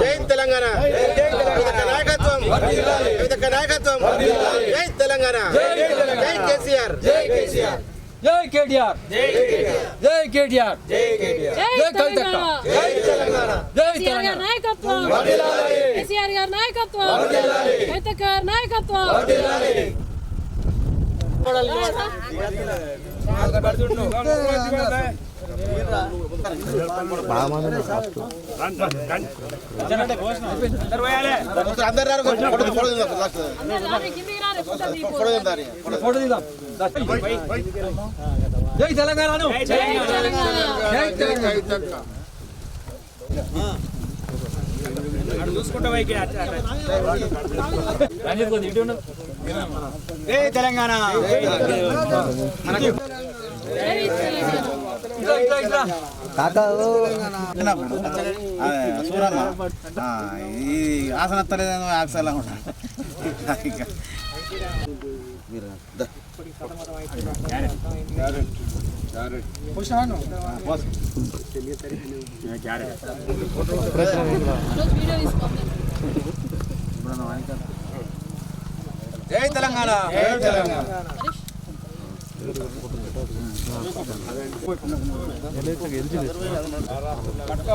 జై తెలంగాణ. నాయకత్వం. నాయకత్వం. జై తెలంగాణ. జై కేసీఆర్ జై కేసీఆర్. జై కేటీఆర్ జై కేటీఆర్ జై కవితక్క. తెలంగాణ జై తెలంగాణ జై కేసీఆర్ గారి తెలంగాణ నాయకత్వం కేసీఆర్ గారి నాయకత్వం కవితక్క గారి నాయకత్వం అందరు రారు, ఫోటో- తీద్దాం జై తెలంగాణ జై తెలంగాణ. సూరమ్మ ఈ ఆసన రోజు వీడియో తీసుకోండి జై తెలంగాణ జై తెలంగాణ రండి,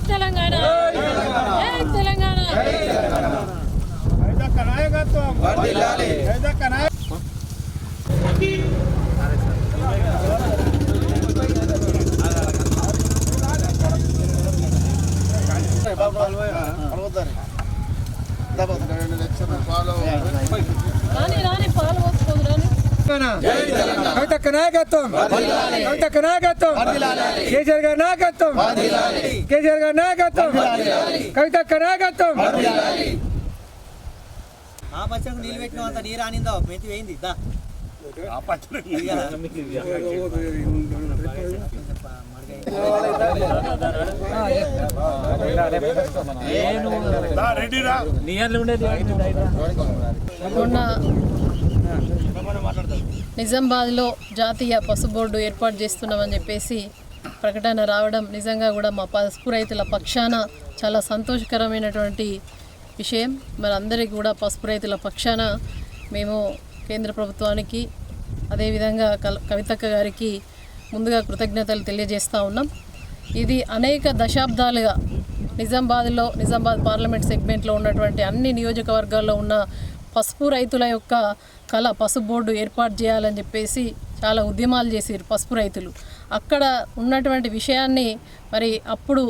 తెలంగాణ తెలంగాణ రాని రాని పాలు రాని కవితక్క నాయకత్వం కవితక్క నాయకత్వం కేసీఆర్ గారి నాయకత్వం కేసీఆర్ గారి నాయకత్వం కవితక్క నాయకత్వం ఆ పచ్చకు నీళ్ళు పెట్టిన అంత నీరు ఆనిందో మెతి వేయింది దా మొన్న నిజామాబాద్లో జాతీయ పశు బోర్డు ఏర్పాటు చేస్తున్నామని చెప్పేసి ప్రకటన రావడం నిజంగా కూడా మా పసుపు రైతుల పక్షాన చాలా సంతోషకరమైనటువంటి విషయం. మరి అందరికీ కూడా పసుపు రైతుల పక్షాన మేము కేంద్ర ప్రభుత్వానికి అదేవిధంగా కల్ కవితక్క గారికి ముందుగా కృతజ్ఞతలు తెలియజేస్తూ ఉన్నాం. ఇది అనేక దశాబ్దాలుగా నిజామాబాద్లో నిజామాబాద్ పార్లమెంట్ సెగ్మెంట్లో ఉన్నటువంటి అన్ని నియోజకవర్గాల్లో ఉన్న పసుపు రైతుల యొక్క కళ పసుపు బోర్డు ఏర్పాటు చేయాలని చెప్పేసి చాలా ఉద్యమాలు చేశారు పసుపు రైతులు. అక్కడ ఉన్నటువంటి విషయాన్ని మరి అప్పుడు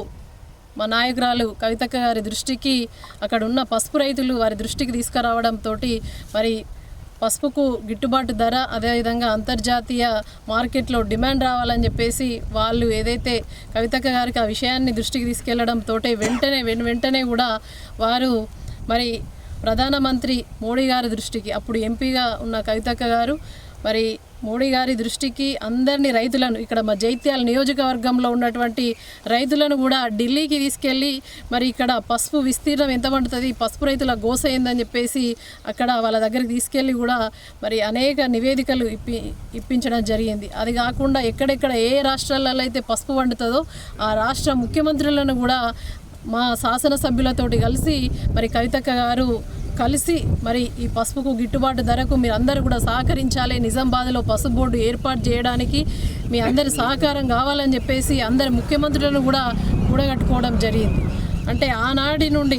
మా నాయకురాలు కవితక్క గారి దృష్టికి అక్కడ ఉన్న పసుపు రైతులు వారి దృష్టికి తీసుకురావడంతో మరి పసుపుకు గిట్టుబాటు ధర అదేవిధంగా అంతర్జాతీయ మార్కెట్లో డిమాండ్ రావాలని చెప్పేసి వాళ్ళు ఏదైతే కవితక్క గారికి ఆ విషయాన్ని దృష్టికి తీసుకెళ్ళడంతో వెంటనే వెంటనే కూడా వారు మరి ప్రధానమంత్రి మోడీ గారి దృష్టికి అప్పుడు ఎంపీగా ఉన్న కవితక్క గారు మరి మోడీ గారి దృష్టికి అందరినీ రైతులను ఇక్కడ మా జైత్యాల నియోజకవర్గంలో ఉన్నటువంటి రైతులను కూడా ఢిల్లీకి తీసుకెళ్ళి మరి ఇక్కడ పసుపు విస్తీర్ణం ఎంత పండుతుంది పసుపు రైతుల గోస ఏందని చెప్పేసి అక్కడ వాళ్ళ దగ్గరికి తీసుకెళ్ళి కూడా మరి అనేక నివేదికలు ఇప్పి ఇప్పించడం జరిగింది. అది కాకుండా ఎక్కడెక్కడ ఏ రాష్ట్రాలలో అయితే పసుపు పండుతుందో ఆ రాష్ట్ర ముఖ్యమంత్రులను కూడా మా శాసనసభ్యులతోటి కలిసి మరి కవితక్క గారు కలిసి మరి ఈ పసుపుకు గిట్టుబాటు ధరకు మీరు అందరూ కూడా సహకరించాలి. నిజామాబాద్లో పసుపు బోర్డు ఏర్పాటు చేయడానికి మీ అందరి సహకారం కావాలని చెప్పేసి అందరి ముఖ్యమంత్రులను కూడా కూడగట్టుకోవడం జరిగింది. అంటే ఆనాటి నుండి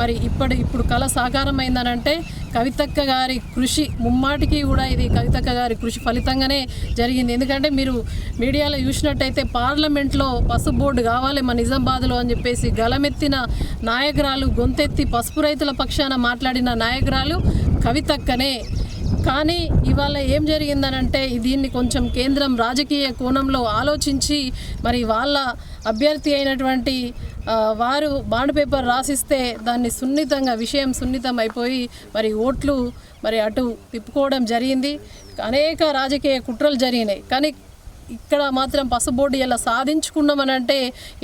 మరి ఇప్పటి ఇప్పుడు కళ సాకారం అయిందనంటే కవితక్క గారి కృషి ముమ్మాటికి కూడా ఇది కవితక్క గారి కృషి ఫలితంగానే జరిగింది. ఎందుకంటే మీరు మీడియాలో చూసినట్టయితే పార్లమెంట్లో పసుపు బోర్డు కావాలి మా నిజామాబాద్లో అని చెప్పేసి గలమెత్తిన నాయకురాలు గొంతెత్తి పసుపు రైతుల పక్షాన మాట్లాడిన నాయకురాలు కవితక్కనే కానీ ఇవాళ ఏం జరిగిందనంటే దీన్ని కొంచెం కేంద్రం రాజకీయ కోణంలో ఆలోచించి మరి వాళ్ళ అభ్యర్థి అయినటువంటి వారు బాండ్ పేపర్ రాసిస్తే దాన్ని సున్నితంగా విషయం సున్నితం అయిపోయి మరి ఓట్లు మరి అటు తిప్పుకోవడం జరిగింది. అనేక రాజకీయ కుట్రలు జరిగినాయి. కానీ ఇక్కడ మాత్రం పసుబోర్డు ఇలా సాధించుకున్నామనంటే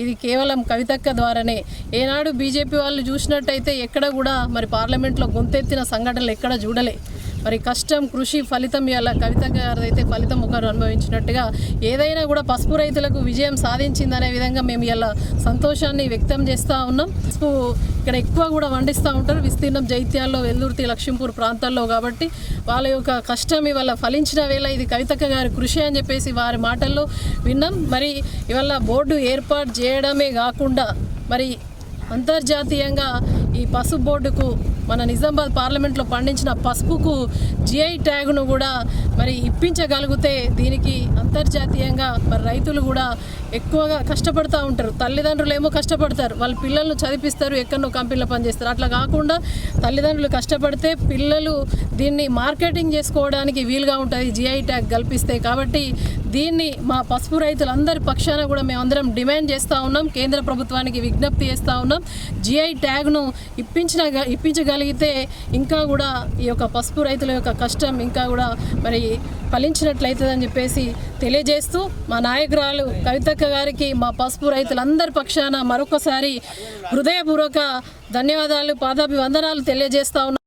ఇది కేవలం కవితక్క ద్వారానే. ఏనాడు బీజేపీ వాళ్ళు చూసినట్టయితే ఎక్కడ కూడా మరి పార్లమెంట్లో గొంతెత్తిన సంఘటనలు ఎక్కడ చూడలే. మరి కష్టం కృషి ఫలితం ఇలా కవిత గారైతే ఫలితం ఒకరు అనుభవించినట్టుగా ఏదైనా కూడా పసుపు రైతులకు విజయం సాధించిందనే విధంగా మేము ఇలా సంతోషాన్ని వ్యక్తం చేస్తూ ఉన్నాం. పసుపు ఇక్కడ ఎక్కువ కూడా వండిస్తూ ఉంటారు. విస్తీర్ణం జైత్యాల్లో వెల్లుర్తి లక్ష్మీపూర్ ప్రాంతాల్లో కాబట్టి వాళ్ళ యొక్క కష్టం ఇవాళ ఫలించిన వేళ ఇది కవితక్క గారి కృషి అని చెప్పేసి వారి మాటల్లో విన్నాం. మరి ఇవాళ బోర్డు ఏర్పాటు చేయడమే కాకుండా మరి అంతర్జాతీయంగా ఈ పసుపు బోర్డుకు మన నిజామాబాద్ పార్లమెంట్లో పండించిన పసుపుకు జిఐ ట్యాగ్ను కూడా మరి ఇప్పించగలిగితే దీనికి అంతర్జాతీయంగా మరి రైతులు కూడా ఎక్కువగా కష్టపడుతూ ఉంటారు. తల్లిదండ్రులు ఏమో కష్టపడతారు. వాళ్ళ పిల్లలను చదివిస్తారు ఎక్కడో కంపెనీలో పనిచేస్తారు. అట్లా కాకుండా తల్లిదండ్రులు కష్టపడితే పిల్లలు దీన్ని మార్కెటింగ్ చేసుకోవడానికి వీలుగా ఉంటుంది జిఐ ట్యాగ్ కల్పిస్తే. కాబట్టి దీన్ని మా పసుపు రైతులందరి పక్షాన కూడా మేమందరం డిమాండ్ చేస్తూ ఉన్నాం. కేంద్ర ప్రభుత్వానికి విజ్ఞప్తి చేస్తూ ఉన్నాం. జిఐ ట్యాగ్ను ఇప్పించిన ఇప్పించగలిగితే ఇంకా కూడా ఈ యొక్క పసుపు రైతుల యొక్క కష్టం ఇంకా కూడా మరి ఫలించినట్లయితుందని చెప్పేసి తెలియజేస్తూ మా నాయకురాలు కవితక్క గారికి మా పసుపు రైతులందరి పక్షాన మరొకసారి హృదయపూర్వక ధన్యవాదాలు పాదాభివందనాలు తెలియజేస్తా ఉన్నాం.